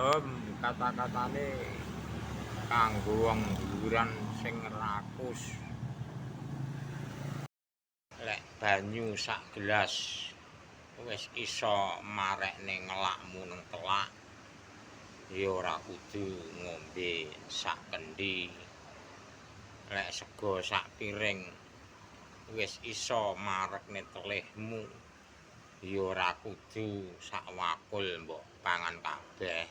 Em kata-katane kanggo wong dhuwuran sing rakus. Lek banyu sak gelas wis isa marekne ngelakmu nang telak. Ya ora kudu ngombe sak kendi. Lek sego sak piring wis isa marekne telihmu. Ya ora kudu sak wakul mbok pangan kabeh.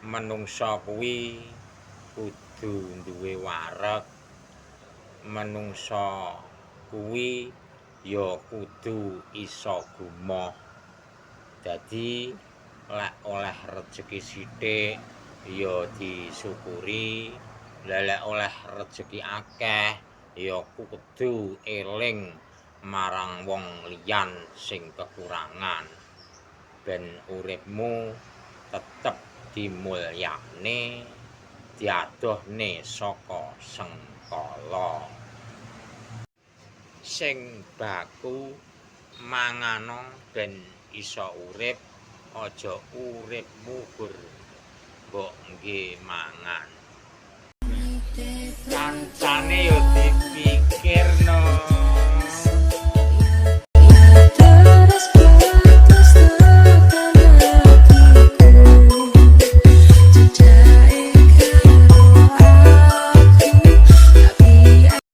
Menungsa kuwi kudu duwe wareg. Menungsa kuwi ya kudu isa gumoh. Dadi lek oleh rejeki sithik ya disyukuri, lek oleh rejeki akeh ya kudu eling marang wong liyan sing kekurangan. Ben uripmu tetep dimulyakne, diadohne saka sengkala. Sing baku mangana ben isa urip, aja urip mubur mbok nggih mangan. Kancane ya